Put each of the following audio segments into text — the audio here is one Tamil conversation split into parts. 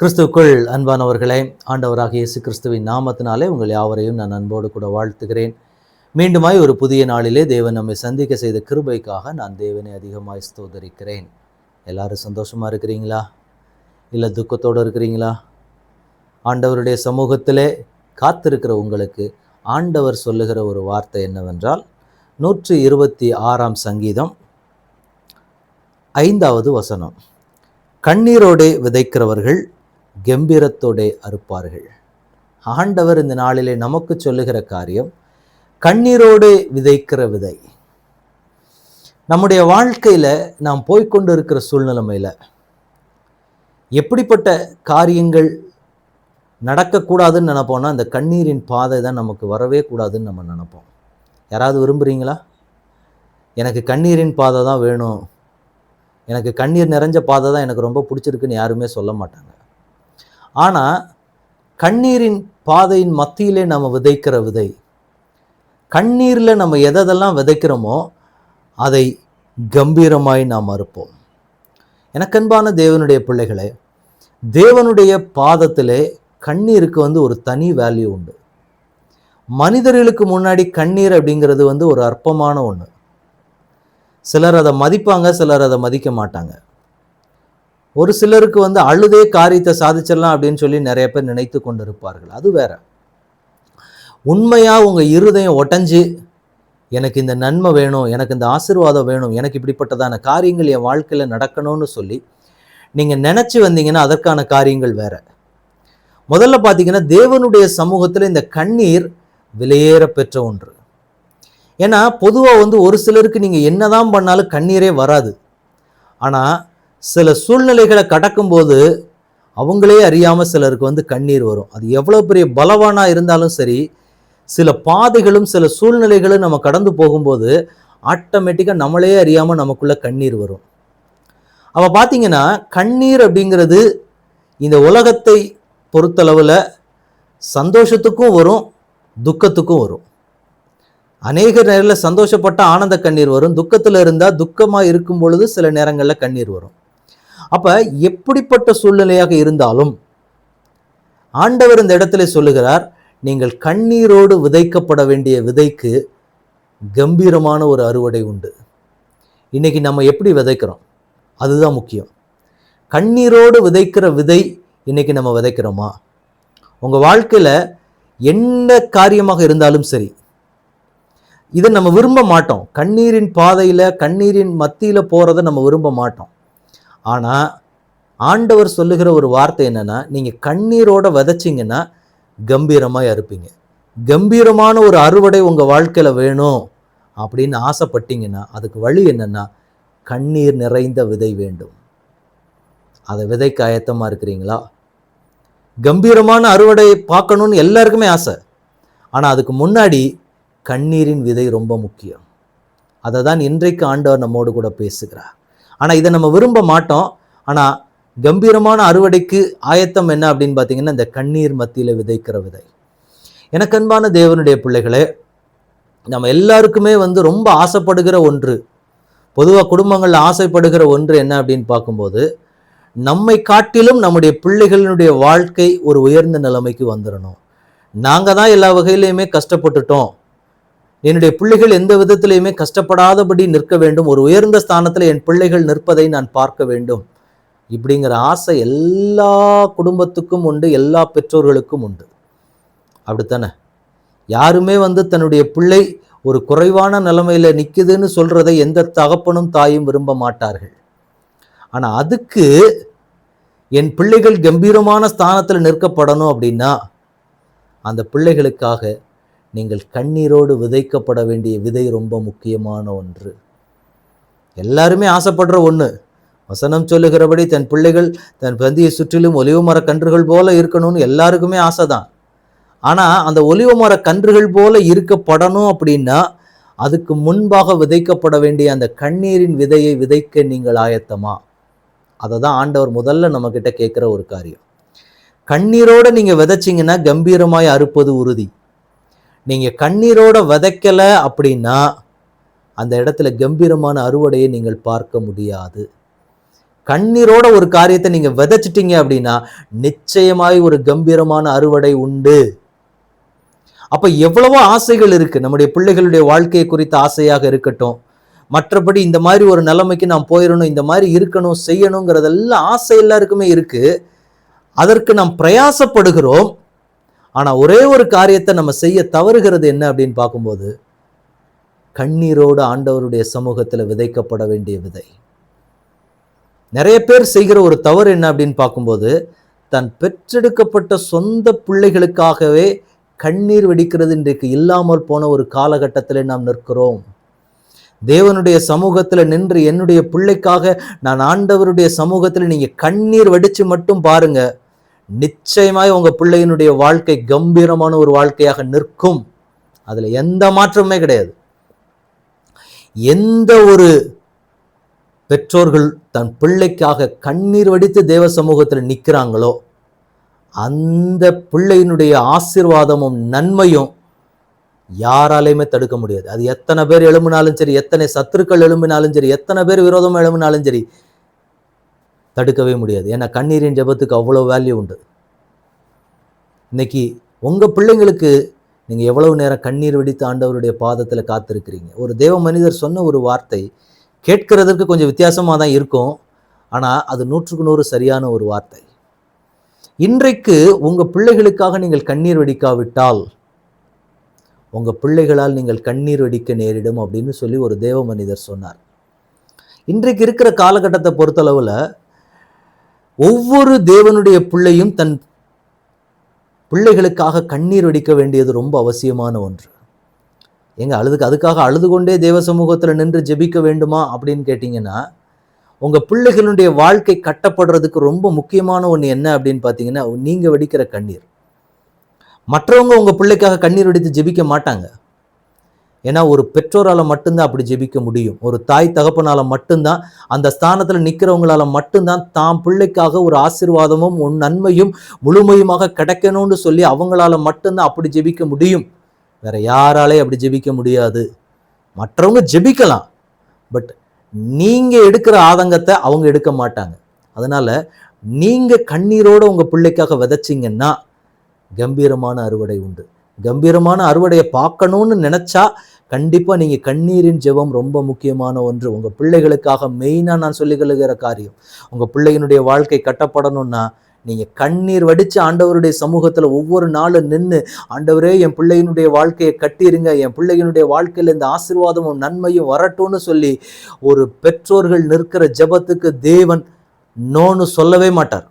கிறிஸ்துவுக்குள் அன்பானவர்களே ஆண்டவராக இயேசு கிறிஸ்துவின் நாமத்தினாலே உங்கள் யாவரையும் நான் அன்போடு கூட வாழ்த்துகிறேன். மீண்டுமாய் ஒரு புதிய நாளிலே தேவன் நம்மை சந்திக்க செய்த கிருபைக்காக நான் தேவனை அதிகமாய் ஸ்தோதரிக்கிறேன் எல்லாரும் சந்தோஷமாக இருக்கிறீங்களா? இல்லை துக்கத்தோடு இருக்கிறீங்களா? ஆண்டவருடைய சமூகத்திலே காத்திருக்கிற உங்களுக்கு ஆண்டவர் சொல்லுகிற ஒரு வார்த்தை என்னவென்றால் நூற்றி இருபத்தி ஆறாம் சங்கீதம் ஐந்தாவது வசனம். கண்ணீரோடே விதைக்கிறவர்கள் கம்பீரத்தோடே அறுப்பார்கள். ஆண்டவர் இந்த நாளிலே நமக்கு சொல்லுகிற காரியம் கண்ணீரோடு விதைக்கிற விதை. நம்முடைய வாழ்க்கையில் நாம் போய்க்கொண்டு இருக்கிற சூழ்நிலைமையில் எப்படிப்பட்ட காரியங்கள் நடக்கக்கூடாதுன்னு நினப்போம்னா அந்த கண்ணீரின் பாதை தான் நமக்கு வரவே கூடாதுன்னு நம்ம நினப்போம். யாராவது விரும்புகிறீங்களா எனக்கு கண்ணீரின் பாதை தான் வேணும். எனக்கு கண்ணீர் நிறைஞ்ச பாதை தான் எனக்கு ரொம்ப பிடிச்சிருக்குன்னு யாருமே சொல்ல மாட்டாங்க. ஆனால் கண்ணீரின் பாதையின் மத்தியிலே நம்ம விதைக்கிற விதை. கண்ணீரில் நம்ம எதெல்லாம் விதைக்கிறோமோ அதை கம்பீரமாய் நாம் அறுப்போம். எனக்கன்பான தேவனுடைய பிள்ளைகளே தேவனுடைய பாதத்திலே கண்ணீருக்கு வந்து ஒரு தனி வேல்யூ உண்டு. மனிதர்களுக்கு முன்னாடி கண்ணீர் அப்படிங்கிறது வந்து ஒரு அற்பமான ஒன்று சிலர் அதை மதிப்பாங்க சிலர் அதை மதிக்க மாட்டாங்க. ஒரு சிலருக்கு வந்து அழுதே காரியத்தை சாதிச்சிடலாம் அப்படின்னு சொல்லி நிறைய பேர் நினைத்து கொண்டிருப்பார்கள். அது வேற. உண்மையாக உங்கள் இருதயம் ஒட்டஞ்சு எனக்கு இந்த நன்மை வேணும் எனக்கு இந்த ஆசீர்வாதம் வேணும் எனக்கு இப்படிப்பட்டதான காரியங்கள் என் வாழ்க்கையில் நடக்கணும்னு சொல்லி நீங்கள் நினச்சி வந்தீங்கன்னா அதற்கான காரியங்கள் வேற. முதல்ல பார்த்தீங்கன்னா தேவனுடைய சமூகத்தில் இந்த கண்ணீர் விலையேற பெற்ற ஒன்று. ஏன்னா பொதுவாக வந்து ஒரு சிலருக்கு நீங்கள் என்னதான் பண்ணாலும் கண்ணீரே வராது. ஆனால் சில சூழ்நிலைகளை கடக்கும்போது அவங்களே அறியாமல் சிலருக்கு வந்து கண்ணீர் வரும். அது எவ்வளோ பெரிய பலவானாக இருந்தாலும் சரி சில பாதைகளும் சில சூழ்நிலைகளும் நம்ம கடந்து போகும்போது ஆட்டோமேட்டிக்காக நம்மளே அறியாமல் நமக்குள்ளே கண்ணீர் வரும். அப்போ பார்த்தீங்கன்னா கண்ணீர் அப்படிங்கிறது இந்த உலகத்தை பொறுத்தளவில் சந்தோஷத்துக்கும் வரும் துக்கத்துக்கும் வரும். அநேக நேரில் சந்தோஷப்பட்ட ஆனந்த கண்ணீர் வரும் துக்கத்தில் இருந்தால் துக்கமாக இருக்கும் பொழுது சில நேரங்களில் கண்ணீர் வரும். அப்போ எப்படிப்பட்ட சூழ்நிலையாக இருந்தாலும் ஆண்டவர் இந்த இடத்துல சொல்லுகிறார் நீங்கள் கண்ணீரோடு விதைக்கப்பட வேண்டிய விதைக்கு கம்பீரமான ஒரு அறுவடை உண்டு. இன்னைக்கு நம்ம எப்படி விதைக்கிறோம்? அதுதான் முக்கியம். கண்ணீரோடு விதைக்கிற விதை இன்னைக்கு நம்ம விதைக்கிறோமா? உங்கள் வாழ்க்கையில் என்ன காரியமாக இருந்தாலும் சரி இதை நம்ம விரும்ப மாட்டோம். கண்ணீரின் பாதையில் கண்ணீரின் மத்தியில் போகிறத நம்ம விரும்ப மாட்டோம். ஆனால் ஆண்டவர் சொல்லுகிற ஒரு வார்த்தை என்னென்னா நீங்கள் கண்ணீரோட விதைச்சிங்கன்னா கம்பீரமாக அறுப்பீங்க. கம்பீரமான ஒரு அறுவடை உங்கள் வாழ்க்கையில் வேணும் அப்படின்னு ஆசைப்பட்டீங்கன்னா அதுக்கு வழி என்னென்னா கண்ணீர் நிறைந்த விதை வேண்டும். அதை விதைக்கு ஆயத்தமாக இருக்கிறீங்களா? கம்பீரமான அறுவடை பார்க்கணுன்னு எல்லாருக்குமே ஆசை. ஆனால் அதுக்கு முன்னாடி கண்ணீரின் விதை ரொம்ப முக்கியம். அதை தான் இன்றைக்கு ஆண்டவர் நம்மோடு கூட பேசுகிறார். ஆனால் இதை நம்ம விரும்ப மாட்டோம். ஆனால் கம்பீரமான அறுவடைக்கு ஆயத்தம் என்ன அப்படின்னு பார்த்தீங்கன்னா இந்த கண்ணீர் மத்தியில் விதைக்கிற விதை. எனக்கு அன்பான தேவனுடைய பிள்ளைகளே நம்ம எல்லாருக்குமே வந்து ரொம்ப ஆசைப்படுகிற ஒன்று பொதுவாக குடும்பங்களில் ஆசைப்படுகிற ஒன்று என்ன அப்படின்னு பார்க்கும்போது நம்மை காட்டிலும் நம்முடைய பிள்ளைகளினுடைய வாழ்க்கை ஒரு உயர்ந்த நிலைமைக்கு வந்துடணும் நாங்கள் தான் எல்லா வகையிலையுமே கஷ்டப்பட்டுட்டோம். என்னுடைய பிள்ளைகள் எந்த விதத்திலையுமே கஷ்டப்படாதபடி நிற்க வேண்டும். ஒரு உயர்ந்த ஸ்தானத்தில் என் பிள்ளைகள் நிற்பதை நான் பார்க்க வேண்டும். இப்படிங்கிற ஆசை எல்லா குடும்பத்துக்கும் உண்டு எல்லா பெற்றோர்களுக்கும் உண்டு. அப்படித்தானே? யாருமே வந்து தன்னுடைய பிள்ளை ஒரு குறைவான நிலைமையில் நிற்குதுன்னு சொல்றதை எந்த தகப்பனும் தாயும் விரும்ப மாட்டார்கள். ஆனால் அதுக்கு என் பிள்ளைகள் கம்பீரமான ஸ்தானத்தில் நிற்கப்படணும் அப்படின்னா அந்த பிள்ளைகளுக்காக நீங்கள் கண்ணீரோடு விதைக்கப்பட வேண்டிய விதை ரொம்ப முக்கியமான ஒன்று. எல்லாருமே ஆசைப்படுற ஒன்று வசனம் சொல்லுகிறபடி தன் பிள்ளைகள் தன் பந்தியை சுற்றிலும் ஒலிவு மர கன்றுகள் போல இருக்கணும்னு எல்லாருக்குமே ஆசை தான் ஆனால் அந்த ஒலிவு மர கன்றுகள் போல இருக்கப்படணும் அப்படின்னா அதுக்கு முன்பாக விதைக்கப்பட வேண்டிய அந்த கண்ணீரின் விதையை விதைக்க நீங்கள் ஆயத்தமா? அதை தான் ஆண்டவர் முதல்ல நம்மக்கிட்ட கேட்குற ஒரு காரியம். கண்ணீரோடு நீங்கள் விதைச்சிங்கன்னா கம்பீரமாய் அறுப்பது உறுதி. நீங்கள் கண்ணீரோட விதைக்கலை அப்படின்னா அந்த இடத்துல கம்பீரமான அறுவடையை நீங்கள் பார்க்க முடியாது. கண்ணீரோட ஒரு காரியத்தை நீங்கள் விதைச்சிட்டீங்க அப்படின்னா நிச்சயமாய் ஒரு கம்பீரமான அறுவடை உண்டு. அப்போ எவ்வளவோ ஆசைகள் இருக்குது நம்முடைய பிள்ளைகளுடைய வாழ்க்கையை குறித்த ஆசையாக இருக்கட்டும். மற்றபடி இந்த மாதிரி ஒரு நிலைமைக்கு நாம் போயிடணும் இந்த மாதிரி இருக்கணும் செய்யணுங்கிறதெல்லாம் ஆசை எல்லாருக்குமே இருக்குது அதற்கு நாம் பிரயாசப்படுகிறோம். ஆனால் ஒரே ஒரு காரியத்தை நம்ம செய்ய தவறுகிறது என்ன அப்படின்னு பார்க்கும்போது கண்ணீரோடு ஆண்டவருடைய சமூகத்தில் விதைக்கப்பட வேண்டிய விதை. நிறைய பேர் செய்கிற ஒரு தவறு என்ன அப்படின்னு பார்க்கும்போது தன் பெற்றெடுக்கப்பட்ட சொந்த பிள்ளைகளுக்காகவே கண்ணீர் வெடிக்கிறது இன்றைக்கு இல்லாமல் போன ஒரு காலகட்டத்தில் நாம் நிற்கிறோம். தேவனுடைய சமூகத்தில் நின்று என்னுடைய பிள்ளைக்காக நான் ஆண்டவருடைய சமூகத்தில் நீங்கள் கண்ணீர் வடித்து மட்டும் பாருங்கள் நிச்சயமாய் உங்கள் பிள்ளையினுடைய வாழ்க்கை கம்பீரமான ஒரு வாழ்க்கையாக நிற்கும். அதில் எந்த மாற்றமுமே கிடையாது. எந்த ஒரு பெற்றோர்கள் தன் பிள்ளைக்காக கண்ணீர் வடித்து தேவ சமூகத்தில் நிற்கிறாங்களோ அந்த பிள்ளையினுடைய ஆசீர்வாதமும் நன்மையும் யாராலையுமே தடுக்க முடியாது. அது எத்தனை பேர் எழும்பினாலும் சரி எத்தனை சத்துருக்கள் எழும்பினாலும் சரி எத்தனை பேர் விரோதம் எழும்பினாலும் சரி தடுக்கவே முடியாது. ஏன்னா கண்ணீரின் ஜெபத்துக்கு அவ்வளோ வேல்யூ உண்டு. இன்னைக்கு உங்கள் பிள்ளைங்களுக்கு நீங்கள் எவ்வளவு நேரம் கண்ணீர் வெடித்து ஆண்டவருடைய பாதத்தில் காத்திருக்கிறீங்க? ஒரு தேவ மனிதர் சொன்ன ஒரு வார்த்தை கேட்கிறதுக்கு கொஞ்சம் வித்தியாசமாக தான் இருக்கும். ஆனால் அது நூற்றுக்கு நூறு சரியான ஒரு வார்த்தை. இன்றைக்கு உங்கள் பிள்ளைகளுக்காக நீங்கள் கண்ணீர் வெடிக்காவிட்டால் உங்கள் பிள்ளைகளால் நீங்கள் கண்ணீர் வெடிக்க நேரிடும் அப்படின்னு சொல்லி ஒரு தேவ மனிதர் சொன்னார். இன்றைக்கு இருக்கிற காலகட்டத்தை பொறுத்தளவில் ஒவ்வொரு தேவனுடைய பிள்ளையும் தன் பிள்ளைகளுக்காக கண்ணீர் வெடிக்க வேண்டியது ரொம்ப அவசியமான ஒன்று. எங்க அழுதுக்கு அதுக்காக அழுது கொண்டே தேவ சமூகத்தில் நின்று ஜெபிக்க வேண்டுமா அப்படின்னு கேட்டிங்கன்னா உங்கள் பிள்ளைகளுடைய வாழ்க்கை கட்டப்படுறதுக்கு ரொம்ப முக்கியமான ஒன்று என்ன அப்படின்னு பார்த்தீங்கன்னா நீங்கள் வெடிக்கிற கண்ணீர். மற்றவங்க உங்கள் பிள்ளைக்காக கண்ணீர் வெடித்து ஜெபிக்க மாட்டாங்க. ஏன்னா ஒரு பெற்றோரால் மட்டும்தான் அப்படி ஜெபிக்க முடியும். ஒரு தாய் தகப்பனால் மட்டும்தான் அந்த ஸ்தானத்தில் நிற்கிறவங்களால் மட்டும்தான் தாம் பிள்ளைக்காக ஒரு ஆசீர்வாதமும் உன் நன்மையும் முழுமையுமாக கிடைக்கணும்னு சொல்லி அவங்களால மட்டும்தான் அப்படி ஜெபிக்க முடியும். வேற யாராலே அப்படி ஜெபிக்க முடியாது. மற்றவங்க ஜெபிக்கலாம். பட் நீங்கள் எடுக்கிற ஆதங்கத்தை அவங்க எடுக்க மாட்டாங்க. அதனால் நீங்கள் கண்ணீரோடு உங்கள் பிள்ளைக்காக விதைச்சிங்கன்னா கம்பீரமான அறுவடை உண்டு. கம்பீரமான அறுவடையை பார்க்கணும்னு நினச்சா கண்டிப்பாக நீங்கள் கண்ணீரின் ஜெபம் ரொம்ப முக்கியமான ஒன்று. உங்கள் பிள்ளைகளுக்காக மெயினாக நான் சொல்லிக்கொள்கிற காரியம். உங்கள் பிள்ளையினுடைய வாழ்க்கை கட்டப்படணும்னா நீங்கள் கண்ணீர் வடித்து ஆண்டவருடைய சமூகத்தில் ஒவ்வொரு நாளும் நின்று ஆண்டவரே என் பிள்ளையினுடைய வாழ்க்கையை கட்டிருங்க. என் பிள்ளையினுடைய வாழ்க்கையில் இந்த ஆசீர்வாதமும் நன்மையும் வரட்டும்னு சொல்லி ஒரு பெற்றோர்கள் நிற்கிற ஜெபத்துக்கு தேவன் நோன்னு சொல்லவே மாட்டார்.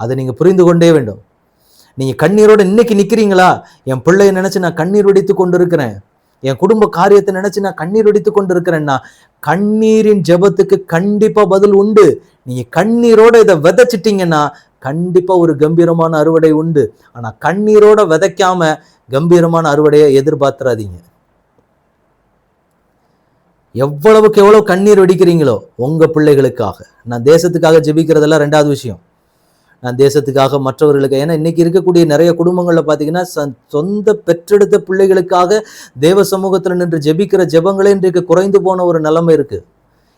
அதை நீங்கள் புரிந்து கொண்டே வேண்டும். நீங்கள் கண்ணீரோடு இன்னைக்கு நிற்கிறீங்களா என் பிள்ளைய நினச்சி நான் கண்ணீர் வெடித்து கொண்டிருக்கிறேன். என் குடும்ப காரியத்தை நினைச்சு நான் கண்ணீர் வெடித்து கொண்டிருக்கிறேன்னா கண்ணீரின் ஜெபத்துக்கு கண்டிப்பா பதில் உண்டு. நீங்க கண்ணீரோட இதை விதைச்சிட்டீங்கன்னா கண்டிப்பா ஒரு கம்பீரமான அறுவடை உண்டு. ஆனா கண்ணீரோட விதைக்காம கம்பீரமான அறுவடையை எதிர்பார்த்துறாதீங்க. எவ்வளவுக்கு எவ்வளவு கண்ணீர் வெடிக்கிறீங்களோ உங்க பிள்ளைகளுக்காக. நான் தேசத்துக்காக ஜெபிக்கிறதெல்லாம் ரெண்டாவது விஷயம். தேசத்துக்காக மற்றவர்களுக்கு. ஏன்னா இன்னைக்கு இருக்கக்கூடிய நிறைய குடும்பங்களில் பார்த்தீங்கன்னா சொந்த பெற்றெடுத்த பிள்ளைகளுக்காக தேவ சமூகத்தில் நின்று ஜெபிக்கிற ஜெபங்களே இன்றைக்கு குறைந்து போன ஒரு நிலைமை இருக்குது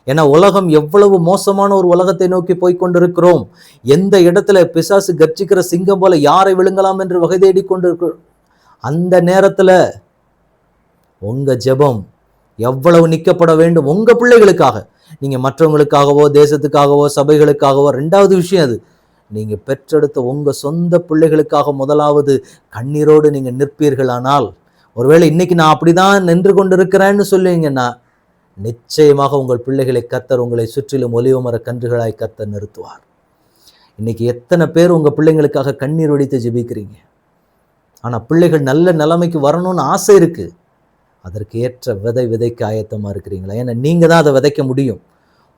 ஏன்னா உலகம் எவ்வளவு மோசமான ஒரு உலகத்தை நோக்கி போய் கொண்டிருக்கிறோம் எந்த இடத்துல பிசாசு கர்ச்சிக்கிற சிங்கம் போல யாரை விழுங்கலாம் என்று வகை தேடி கொண்டிருக்கிறோம் அந்த நேரத்தில் உங்கள் ஜெபம் எவ்வளவு நிற்கப்பட வேண்டும் உங்கள் பிள்ளைகளுக்காக. நீங்கள் மற்றவங்களுக்காகவோ தேசத்துக்காகவோ சபைகளுக்காகவோ ரெண்டாவது விஷயம் அது. நீங்கள் பெற்றெடுத்த உங்கள் சொந்த பிள்ளைகளுக்காக முதலாவது கண்ணீரோடு நீங்கள் நிற்பீர்களானால் ஒருவேளை இன்னைக்கு நான் அப்படி தான் நின்று கொண்டிருக்கிறேன்னு சொல்லுவீங்கன்னா நிச்சயமாக உங்கள் பிள்ளைகளை கத்தர் உங்களை சுற்றிலும் ஒலிவமர கன்றுகளாய் கத்தர் நிறுத்துவார். இன்றைக்கி எத்தனை பேர் உங்கள் பிள்ளைங்களுக்காக கண்ணீர் வடித்து ஜெபிக்கிறீங்க? ஆனால் பிள்ளைகள் நல்ல நிலைமைக்கு வரணும்னு ஆசை இருக்குது அதற்கு ஏற்ற விதை விதைக்க ஆயத்தமாக இருக்கிறீங்களா? ஏன்னா நீங்கள் தான் அதை விதைக்க முடியும்.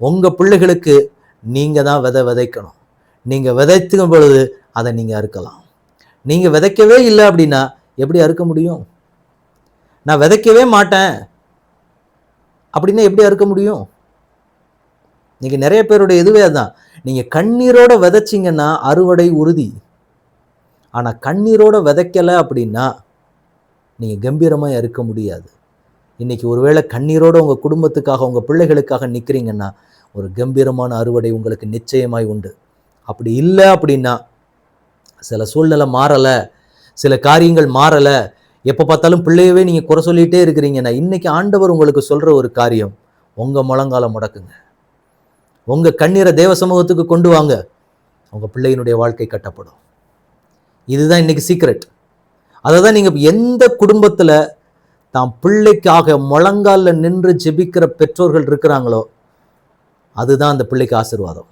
உங்கள் பிள்ளைகளுக்கு நீங்கள் தான் விதை விதைக்கணும். நீங்கள் விதைத்துக்கும் பொழுது அதை நீங்கள் அறுக்கலாம். நீங்கள் விதைக்கவே இல்லை அப்படின்னா எப்படி அறுக்க முடியும்? நான் விதைக்கவே மாட்டேன். அப்படின்னா எப்படி அறுக்க முடியும்? நீங்கள் நிறைய பேருடைய இதுவே அதுதான். நீங்கள் கண்ணீரோட விதைச்சிங்கன்னா அறுவடை உறுதி. ஆனால் கண்ணீரோட விதைக்கலை அப்படின்னா நீங்கள் கம்பீரமாக அறுக்க முடியாது. இன்னைக்கு ஒருவேளை கண்ணீரோட உங்கள் குடும்பத்துக்காக உங்கள் பிள்ளைகளுக்காக நிற்கிறீங்கன்னா ஒரு கம்பீரமான அறுவடை உங்களுக்கு நிச்சயமாய் உண்டு. அப்படி இல்லை அப்படின்னா சில சூழ்நிலை மாறலை சில காரியங்கள் மாறலை. எப்போ பார்த்தாலும் பிள்ளையவே நீங்கள் குறை சொல்லிகிட்டே இருக்கிறீங்கன்னா இன்றைக்கி ஆண்டவர் உங்களுக்கு சொல்கிற ஒரு காரியம் உங்கள் முழங்கால முடக்குங்க. உங்கள் கண்ணீரை தேவ சமூகத்துக்கு கொண்டு வாங்க. உங்கள் பிள்ளையினுடைய வாழ்க்கை கட்டப்படும். இதுதான் இன்றைக்கி சீக்ரெட் அதை தான் நீங்கள் எந்த குடும்பத்தில் தாம் பிள்ளைக்காக முழங்காலில் நின்று ஜெபிக்கிற பெற்றோர்கள் இருக்கிறாங்களோ அதுதான் அந்த பிள்ளைக்கு ஆசீர்வாதம்.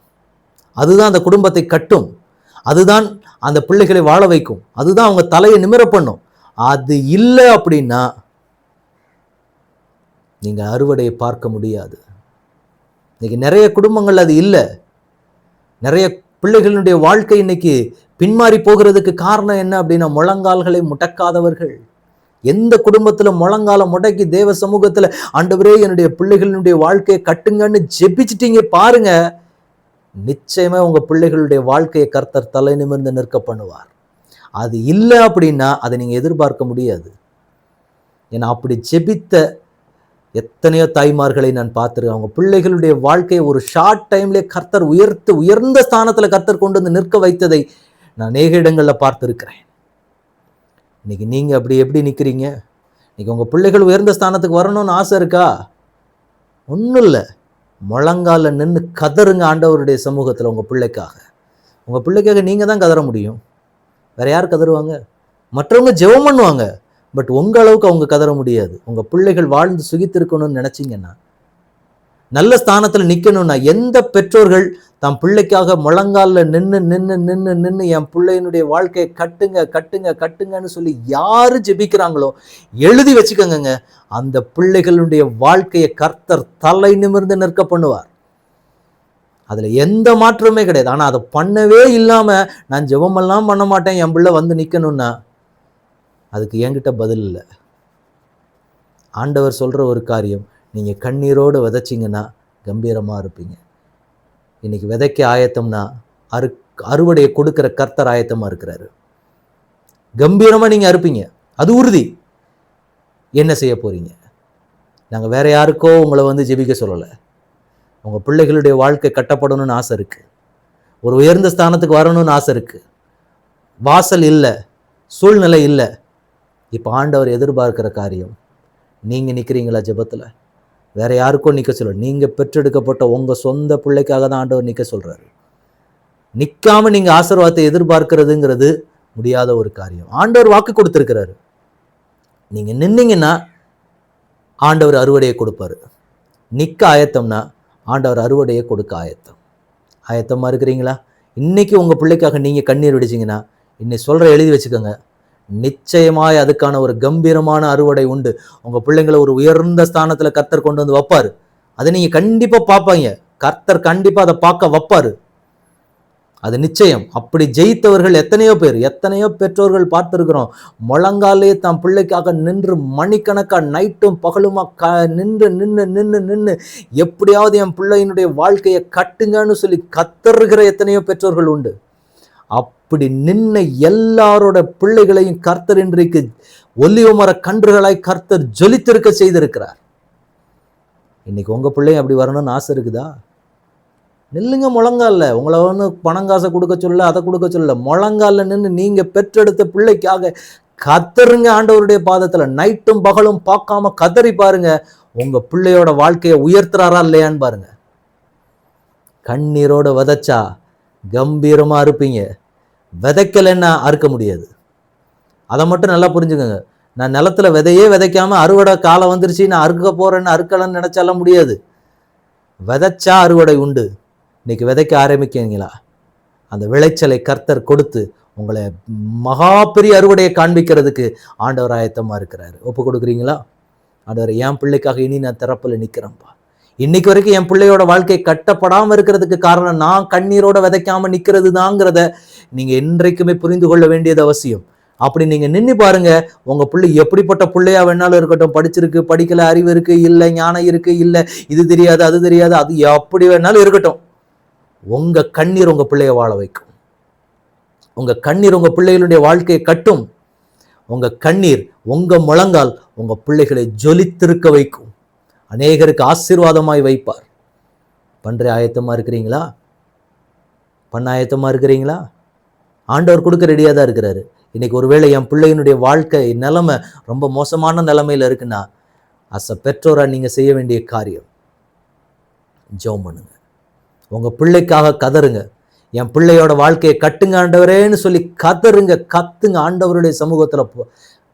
அதுதான் அந்த குடும்பத்தை கட்டும். அதுதான் அந்த பிள்ளைகளை வாழ வைக்கும். அதுதான் அவங்க தலையை நிமிர பண்ணும். அது இல்லை அப்படின்னா நீங்க அறுவடையை பார்க்க முடியாது. இன்னைக்கு நிறைய குடும்பங்கள் அது இல்லை. நிறைய பிள்ளைகளுடைய வாழ்க்கை இன்னைக்கு பின்மாறி போகிறதுக்கு காரணம் என்ன அப்படின்னா முழங்கால்களை முடக்காதவர்கள். எந்த குடும்பத்துல முழங்கால முடக்கி தேவ சமூகத்தில் ஆண்டவரே என்னுடைய பிள்ளைகளினுடைய வாழ்க்கையை கட்டுங்கன்னு ஜெபிச்சிட்டீங்க பாருங்க. நிச்சயமாக உங்கள் பிள்ளைகளுடைய வாழ்க்கையை கர்த்தர் தலை நிமிர்ந்து நிற்க பண்ணுவார். அது இல்லை அப்படின்னா அதை நீங்கள் எதிர்பார்க்க முடியாது. ஏன்னா அப்படி ஜெபித்த எத்தனையோ தாய்மார்களை நான் பார்த்துருக்கேன். அவங்க பிள்ளைகளுடைய வாழ்க்கையை ஒரு ஷார்ட் டைம்லேயே கர்த்தர் உயர்த்து உயர்ந்த ஸ்தானத்தில் கர்த்தர் கொண்டு வந்து நிற்க வைத்ததை நான் அநேக இடங்களில் பார்த்துருக்கிறேன். இன்னைக்கு நீங்கள் அப்படி எப்படி நிற்கிறீங்க இன்னைக்கு உங்கள் பிள்ளைகள் உயர்ந்த ஸ்தானத்துக்கு வரணும்னு ஆசை இருக்கா? ஒன்றும் இல்லை. முழங்கால நின்று கதறுங்க ஆண்டவருடைய சமூகத்தில் உங்கள் பிள்ளைக்காக. உங்கள் பிள்ளைக்காக நீங்கள் தான் கதற முடியும். வேற யார் கதறுவாங்க? மற்றவங்க ஜெபம் பண்ணுவாங்க. பட் உங்க அளவுக்கு அவங்க கதற முடியாது. உங்க பிள்ளைகள் வாழ்ந்து சுகித்திருக்கணும்னு நினைச்சீங்கன்னா நல்ல ஸ்தானத்தில் நிற்கணும்னா எந்த பெற்றோர்கள் தம் பிள்ளைக்காக முழங்காலில் நின்று நின்று நின்று நின்று என் பிள்ளையினுடைய வாழ்க்கையை கட்டுங்க கட்டுங்க கட்டுங்கன்னு சொல்லி யாரு ஜெபிக்கிறாங்களோ எழுதி வச்சுக்கோங்க அந்த பிள்ளைகளுடைய வாழ்க்கையை கர்த்தர் தலை நிமிர்ந்து நிற்க பண்ணுவார். அதுல எந்த மாற்றமே கிடையாது. ஆனால் அதை பண்ணவே இல்லாம நான் ஜெபமெல்லாம் பண்ண மாட்டேன் என் பிள்ளை வந்து நிற்கணும்னா அதுக்கு என்கிட்ட பதில் இல்லை. ஆண்டவர் சொல்கிற ஒரு காரியம் நீங்கள் கண்ணீரோடு விதைச்சிங்கன்னா கம்பீரமாக இருப்பீங்க. இன்னைக்கு விதைக்க ஆயத்தம்னா அறு அறுவடையை கொடுக்குற கர்த்தர் ஆயத்தமாக இருக்கிறாரு. கம்பீரமாக நீங்கள் அறுப்பீங்க. அது உறுதி. என்ன செய்ய போகிறீங்க நாங்கள் வேறு யாருக்கோ உங்களை வந்து ஜெபிக்க சொல்லலை. உங்கள் பிள்ளைகளுடைய வாழ்க்கை கட்டப்படணும்னு ஆசை இருக்குது ஒரு உயர்ந்த ஸ்தானத்துக்கு வரணும்னு ஆசை இருக்குது வாசல் இல்லை. சூழ்நிலை இல்லை. இப்போ ஆண்டவர் எதிர்பார்க்கிற காரியம் நீங்கள் நிற்கிறீங்களா ஜெபத்தில்? வேற யாருக்கும் நிற்க சொல்ல நீங்கள் பெற்றெடுக்கப்பட்ட உங்கள் சொந்த பிள்ளைக்காக தான் ஆண்டவர் நிற்க சொல்கிறாரு நிற்காம நீங்கள் ஆசீர்வாதத்தை எதிர்பார்க்கிறதுங்கிறது முடியாத ஒரு காரியம். ஆண்டவர் வாக்கு கொடுத்துருக்கிறாரு. நீங்கள் நின்னீங்கன்னா ஆண்டவர் அறுவடையை கொடுப்பாரு. நிற்க ஆயத்தம்னா ஆண்டவர் அறுவடையை கொடுக்க ஆயத்தம். ஆயத்தமாக இருக்கிறீங்களா? இன்றைக்கி உங்கள் பிள்ளைக்காக நீங்கள் கண்ணீர் விடிச்சிங்கன்னா இன்னைக்கு சொல்கிற எழுதி வச்சுக்கோங்க. நிச்சயமாய் அதுக்கான ஒரு கம்பீரமான அறுவடை உண்டு. உங்கள் பிள்ளைங்களை ஒரு உயர்ந்த ஸ்தானத்தில் கர்த்தர் கொண்டு வந்து வைப்பார். அதை நீங்கள் கண்டிப்பாக பார்ப்பாங்க. கர்த்தர் கண்டிப்பாக அதை பார்க்க வைப்பார். அது நிச்சயம். அப்படி ஜெயித்தவர்கள் எத்தனையோ பேர் எத்தனையோ பெற்றோர்கள் பார்த்துருக்குறோம். முழங்காலே தன் பிள்ளைக்காக நின்று மணிக்கணக்காக நைட்டும் பகலுமா க நின்று நின்று நின்று நின்று எப்படியாவது என் பிள்ளையினுடைய வாழ்க்கையை கட்டுங்கன்னு சொல்லி கத்தருகிற எத்தனையோ பெற்றோர்கள் உண்டு. அப் அப்படி நின்ன எல்லாரோட பிள்ளைகளையும் கர்த்தர் இன்றைக்கு ஒல்லிவ கன்றுகளாய் கர்த்தர் ஜொலித்திருக்க செய்திருக்கிறார். இன்னைக்கு உங்கள் பிள்ளையும் அப்படி வரணும்னு ஆசை இருக்குதா? நில்லுங்க முழங்கால உங்களை ஒன்று பணங்காசை கொடுக்க சொல்ல அதை கொடுக்க சொல்ல முழங்கால நின்று நீங்கள் பெற்றெடுத்த பிள்ளைக்காக கத்தருங்க ஆண்டவருடைய பாதத்தில். நைட்டும் பகலும் பார்க்காம கதறி பாருங்க. உங்கள் பிள்ளையோட வாழ்க்கையை உயர்த்துறாரா இல்லையான்னு பாருங்க. கண்ணீரோட வதச்சா கம்பீரமாக இருப்பீங்க. விதைக்கலைன்னா அறுக்க முடியாது. அதை மட்டும் நல்லா புரிஞ்சுக்கோங்க. நான் நிலத்துல விதையே விதைக்காமல் அறுவடை காலம் வந்துருச்சு நான் அறுக்க போகிறேன்னு அறுக்கலன்னு நினைச்சாலாம் முடியாது. விதைச்சா அறுவடை உண்டு. இன்னைக்கு விதைக்க ஆரம்பிக்கிறீங்களா? அந்த விளைச்சலை கர்த்தர் கொடுத்து உங்களை மகா பெரிய அறுவடையை காண்பிக்கிறதுக்கு ஆண்டவர் ஆயத்தமாக இருக்கிறாரு. ஒப்பு கொடுக்குறீங்களா? ஆண்டவர் என் பிள்ளைக்காக இனி நான் திறப்பில் நிற்கிறேன்ப்பா இன்னைக்கு வரைக்கும் என் பிள்ளையோட வாழ்க்கை கட்டப்படாமல் இருக்கிறதுக்கு காரணம் நான் கண்ணீரோட விதைக்காமல் நிற்கிறது தாங்கிறத நீங்கள் என்றைக்குமே புரிந்து கொள்ள வேண்டியது அவசியம். அப்படி நீங்கள் நின்று பாருங்க உங்கள் பிள்ளை எப்படிப்பட்ட பிள்ளையா வேணாலும் இருக்கட்டும். படிச்சிருக்கு படிக்கல அறிவு இருக்கு இல்லை ஞானம் இருக்கு இல்லை இது தெரியாது அது தெரியாது அது எப்படி வேணாலும் இருக்கட்டும். உங்கள் கண்ணீர் உங்கள் பிள்ளைய வாழ வைக்கும். உங்கள் கண்ணீர் உங்கள் பிள்ளைகளுடைய வாழ்க்கையை கட்டும். உங்கள் கண்ணீர் உங்கள் முழங்கால் உங்கள் பிள்ளைகளை ஜொலித்திருக்க வைக்கும். அநேகருக்கு ஆசீர்வாதமாய் வைப்பார். பண்ணுற ஆயத்தமாக இருக்கிறீங்களா? பண்ண ஆயத்தமாக இருக்கிறீங்களா? ஆண்டவர் கொடுக்க ரெடியாக தான் இருக்கிறாரு. இன்னைக்கு ஒருவேளை என் பிள்ளையினுடைய வாழ்க்கை நிலமை ரொம்ப மோசமான நிலமையில் இருக்குன்னா அஸ் அ பெற்றோராக நீங்கள் செய்ய வேண்டிய காரியம் ஜெபம் பண்ணுங்க. உங்கள் பிள்ளைக்காக கதறுங்க. என் பிள்ளையோட வாழ்க்கையை கட்டுங்க ஆண்டவரேன்னு சொல்லி கதறுங்க கத்துங்க ஆண்டவருடைய சமூகத்தில்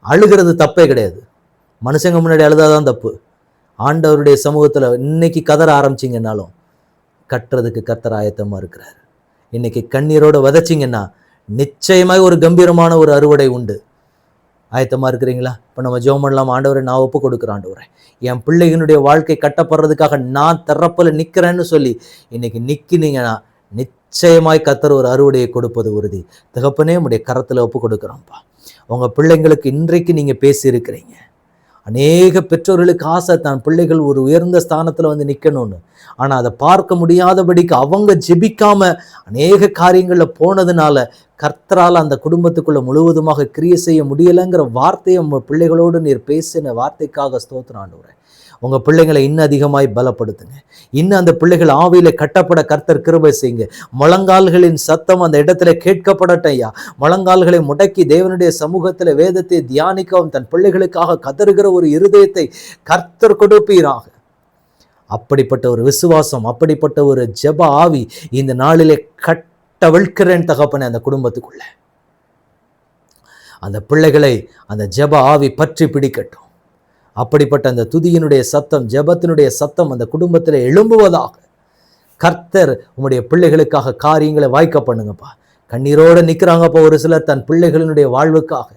அழுகிறது தப்பே கிடையாது. மனுஷங்க முன்னாடி அழுதாதான் தப்பு. ஆண்டவருடைய சமூகத்தில் இன்னைக்கு கதற ஆரம்பிச்சிங்கன்னாலும் கட்டுறதுக்கு கத்தர் ஆயத்தமாக இருக்கிறார். இன்னைக்கு கண்ணீரோடு விதைச்சிங்கன்னா நிச்சயமாக ஒரு கம்பீரமான ஒரு அறுவடை உண்டு. ஆயத்தமாக இருக்கிறீங்களா? இப்போ நம்ம ஜெபம் பண்ணலாம்? ஆண்டவரை நான் ஒப்பு கொடுக்குறேன் ஆண்டவரை. என் பிள்ளைகளுடைய வாழ்க்கை கட்டப்படுறதுக்காக நான் தரப்பில் நிற்கிறேன்னு சொல்லி இன்னைக்கு நிற்கினீங்கன்னா நிச்சயமாய் கத்தர் ஒரு அறுவடையை கொடுப்பது உறுதி. தகப்பனே உடைய கரத்தில் ஒப்பு கொடுக்குறோம்ப்பா. உங்கள் பிள்ளைங்களுக்கு இன்றைக்கு நீங்கள் பேசியிருக்கிறீங்க. அநேக பெற்றோர்களுக்கு ஆசை தான் பிள்ளைகள் ஒரு உயர்ந்த ஸ்தானத்தில் வந்து நிற்கணும்னு ஆனால் அதை பார்க்க முடியாதபடிக்கு அவங்க ஜெபிக்காம அநேக காரியங்களில் போனதுனால கர்த்தரால் அந்த குடும்பத்துக்குள்ளே முழுவதுமாக கிரியை செய்ய முடியலைங்கிற வார்த்தையை பிள்ளைகளோடு நீர் பேசின வார்த்தைக்காக ஸ்தோத்திராண்டு உங்கள் பிள்ளைங்களை இன்னும் அதிகமாய் பலப்படுத்துங்க. இன்னும் அந்த பிள்ளைகள் ஆவியில் கட்டப்பட கர்த்தர் கிருபை செய்யுங்க. முழங்கால்களின் சத்தம் அந்த இடத்துல கேட்கப்படட்டும் ஐயா. முழங்கால்களை முடக்கி தேவனுடைய சமூகத்தில் வேதத்தை தியானிக்கவும் தன் பிள்ளைகளுக்காக கதறுகிற ஒரு இருதயத்தை கர்த்தர் கொடுப்பீராக. அப்படிப்பட்ட ஒரு விசுவாசம் அப்படிப்பட்ட ஒரு ஜப ஆவி இந்த நாளிலே கட்டவிழ்கிறேன் தகப்பனே அந்த குடும்பத்துக்குள்ள. அந்த பிள்ளைகளை அந்த ஜப ஆவி பற்றி பிடிக்கட்டும். அப்படிப்பட்ட அந்த துதியினுடைய சத்தம் ஜெபத்தினுடைய சத்தம் அந்த குடும்பத்தில் எழும்புவதாக. கர்த்தர் உங்களுடைய பிள்ளைகளுக்காக காரியங்களை வாய்க்க பண்ணுங்கப்பா. கண்ணீரோடு நிற்கிறாங்கப்பா ஒரு சிலர் தன் பிள்ளைகளினுடைய வாழ்வுக்காக.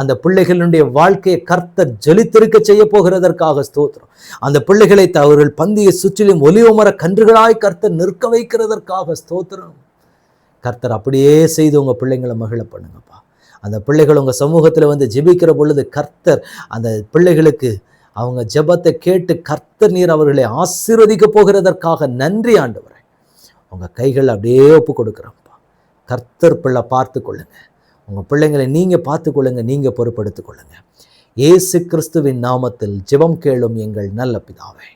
அந்த பிள்ளைகளினுடைய வாழ்க்கையை கர்த்தர் ஜொலித்திருக்க செய்ய போகிறதற்காக ஸ்தோத்திரம். அந்த பிள்ளைகளை அவர்கள் பந்தியை சுற்றிலும் ஒலிவமர கன்றுகளாய் கர்த்தர் நிற்க வைக்கிறதற்காக ஸ்தோத்திரம். கர்த்தர் அப்படியே செய்து உங்கள் பிள்ளைங்களை மகிழ பண்ணுங்கப்பா. அந்த பிள்ளைகள் உங்கள் சமூகத்தில் வந்து ஜெபிக்கிற பொழுது கர்த்தர் அந்த பிள்ளைகளுக்கு அவங்க ஜெபத்தை கேட்டு கர்த்தர் நீர் அவர்களை ஆசீர்வதிக்க போகிறதற்காக நன்றி ஆண்டவரே. உங்கள் கைகள் அப்படியே ஒப்பு கொடுக்குறோம்ப்பா கர்த்தர் பிள்ளை பார்த்து கொள்ளுங்க. உங்கள் பிள்ளைங்களை நீங்கள் பார்த்து கொள்ளுங்க நீங்கள் பொறுப்படுத்திக் கொள்ளுங்க. இயேசு கிறிஸ்துவின் நாமத்தில் ஜெபம் கேளும் எங்கள் நல்ல பிதாவே.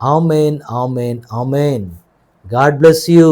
ஆமேன் ஆமேன் ஆமேன். God bless you